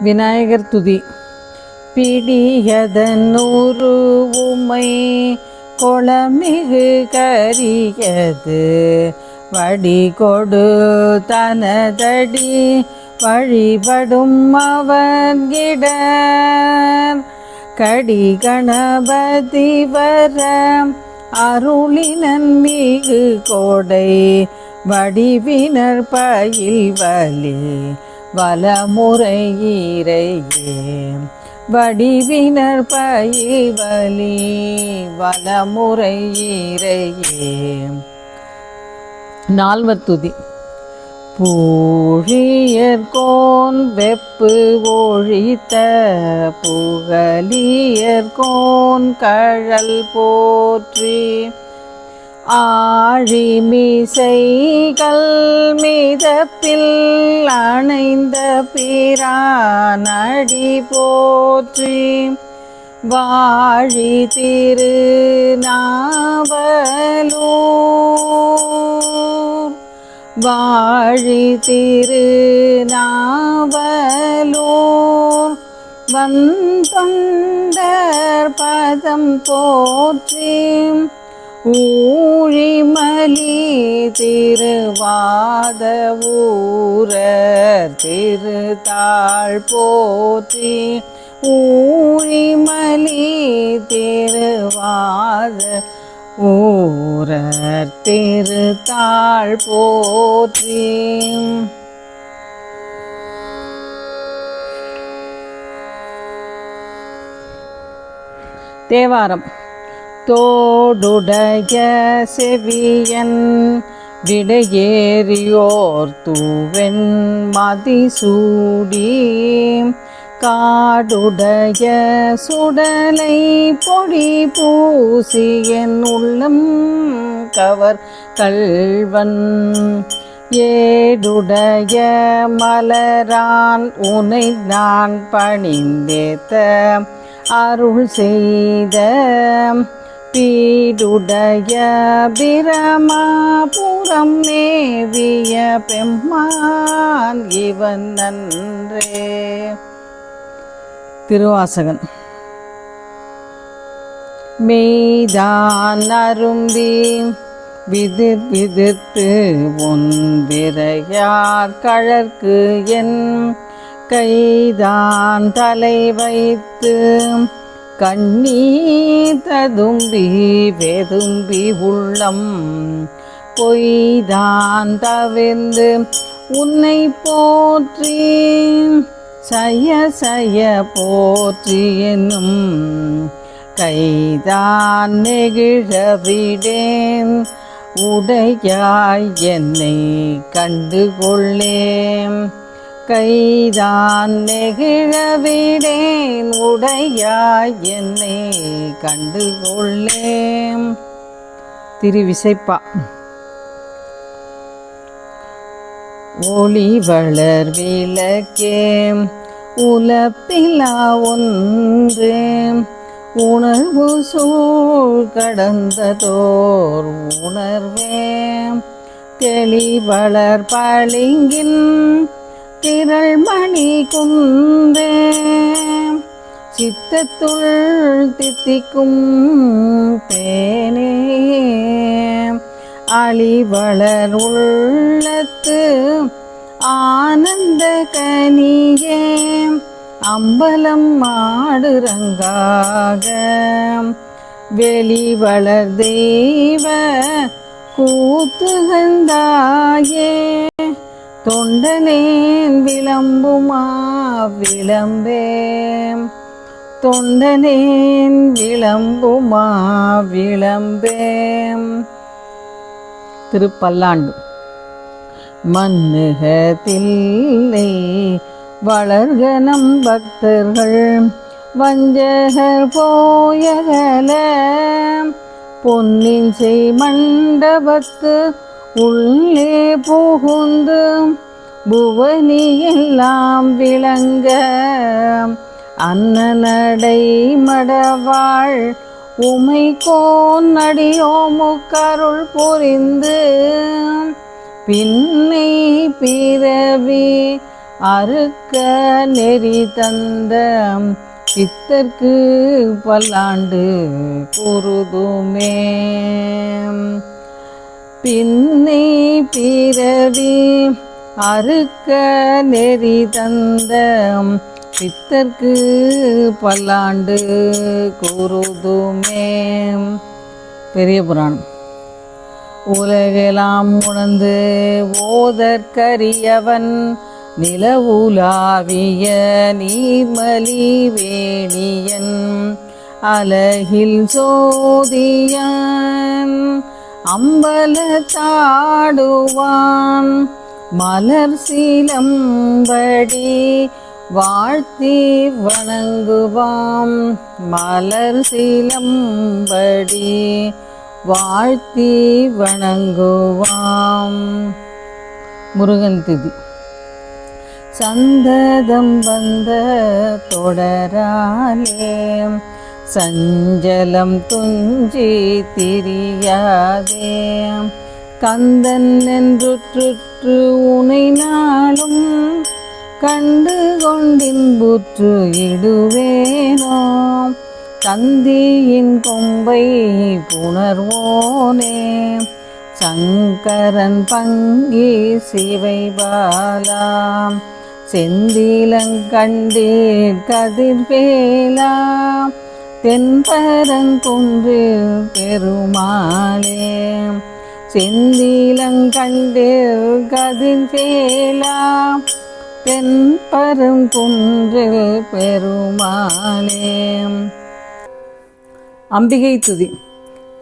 விநாயகர் துதி. பிடியதன்னூறு உமை குளமிகு கரியது. வடி கொடு தனதடி வழிபடும் அவன்கிட கடி கணபதி வர அருளினன் மிகு கோடை. வடிவினர் பயில் வலி வலமுறையீரையே. வடிவினர் பயிவலி வலமுறையீரையே. நால்வத்துதி பூழியர்கோன் வெப்பு ஒழித்த புகலியர்கோன் கழல் போற்றி ஆழிமிசைகள் மிதப்பில் அணைந்த பிரானடி போற்றி. வாழி திரு நாவலூர் வாழி திரு நாவலூர் வந்தொண்டர் பதம் போற்றி. ஊழிமலி திருவாத ஊரர் திருத்தாள் போற்றி. ஊழிமலி திருவாத ஊரர் திருத்தாள் போற்றி. தேவாரம். தோடுடைய செவியன் விடையேறியோர் தூவெண் மதிசூடி காடுடைய சுடலை பொடி பூசி என் உள்ளம் கவர் கல்வன் ஏடுடைய மலரான் உனை நான் பணிந்தேத்த அருள் செய்த பீடுடைய பிரமாபுரம் நேவிய பெம்மான் இவன் நன்றே. திருவாசகன். மெய்தான் அரும்பி விதிர் விதிர்த்து ஒன்றிரையார் கழற்கு என் கைதான் தலை வைத்து கண்ணீ ததும்பி வெதும்பி உள்ளம் பொய்தான் தவிர்ந்து உன்னை போற்றி சய சய போற்றி என்னும் கைதான் நெகிழவிடேன் உடையாய் என்னை கண்டுகொள்ளேன் கைதான் நெகிழவிடேன் உடையாய் என்னை கண்டு கொள்ளேம் திருவிசைப்பா. ஒளி வளர் விளக்கே உலப்பிலா ஒன்று உணர்வு சூழ் கடந்ததோர் உணர்வே தெளிவளர் பளிங்கின் திரள் மணி குந்தே. சித்தத்துள் தித்திக்கும் தேனே. அழிவளர் உள்ளத்து ஆனந்த கனியே. அம்பலம் மாடுரங்காக வெளிவளர் தெய்வ கூத்துகந்தாயே. தொண்டனேன் விளம்புமா விளம்பே தொண்டனேன் விளம்புமா விளம்பேம். திருப்பல்லாண்டு. மண்ணுகத்தில்லை வளர்கணம் பக்தர்கள். வஞ்சகர் போயகல பொன்னின் செய் மண்டபத்து உள்ளே புகுந்து புவனி எல்லாம் விளங்க அன்னநடை மடவாள் உமை கோன் அடியோ முக்கருள் புரிந்து பின்னை பிறவி அறுக்க நெறி தந்த பித்தர்க்கு பல்லாண்டு குருதுமே பின்னை பிறவி அறுக்க நெறி தந்த சித்தர்க்கு பல்லாண்டு கூறுதுமே. பெரிய புராணம். உலகெல்லாம் உணர்ந்து ஓதற்கரியவன் நிலவுலாவிய நீர்மலி வேணியன் அலகில் சோதியன் அம்பலத்தாடுவான் மலர் சீலம்படி வாழ்த்தி வணங்குவாம் மலர் சீலம்படி வாழ்த்தி வணங்குவாம் முருகன் திதி. சந்ததம் வந்த தொடராலே சஞ்சலம் துஞ்சி திரியாதே. கந்தன் என்றுற்று உனை நாளும் கண்டு கொண்டின்புற்று இடுவேனோ. தந்தியின் கொம்பை புணர்வோனே. சங்கரன் பங்கி சிவை பாலாம். செந்திலங்கண்டீர் கதிர்வேலா. தென்பரங்குன்று பெருமாளே செந்திலங்கண்டு கதிர்வேலா தென்பரங்குன்றில் பெருமாளே. அம்பிகை துதி.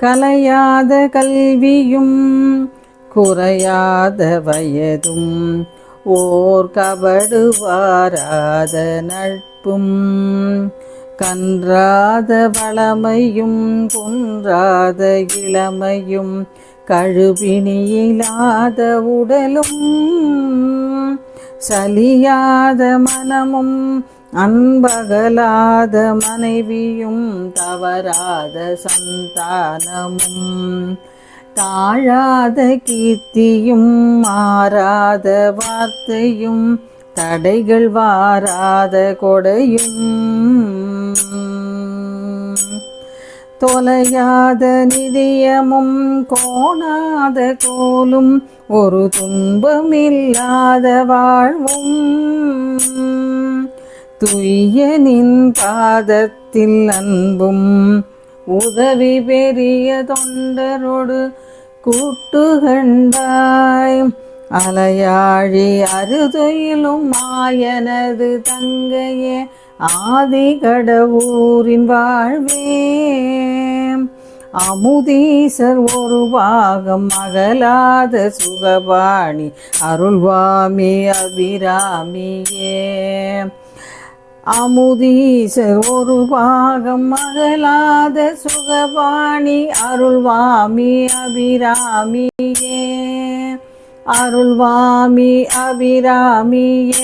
கலையாத கல்வியும் குறையாத வயதும் ஓர் கபடு வாராத நட்பும் கன்றாத வளமையும் குன்றாத இளமையும் கழுவினியிலாத உடலும் சலியாத மனமும் அன்பகலாத மனைவியும் தவறாத சந்தானமும். தாழாத கீர்த்தியும் மாறாத வார்த்தையும் தடைகள் வாராத கொடையும் தொலையாத நிதியமும் கோணாத கோலும் ஒரு துன்பமில்லாத வாழ்வும். துய்யனின் பாதத்தில் அன்பும் உதவி பெரிய தொண்டரோடு கூட்டு கண்டாய். அலையாழி அறுதுயிலும் மாயனது தங்கையே ஆதி கடவுரின் வாழ்வே. அமுதீசர் ஒரு பாகம் மகளாத சுகபாணி அருள்வாமி அபிராமியே. அமுதீசர் ஒரு பாகம் மகளாத சுகபாணி அருள்வாமி அபிராமியே. அருள்வாமி அபிராமியே.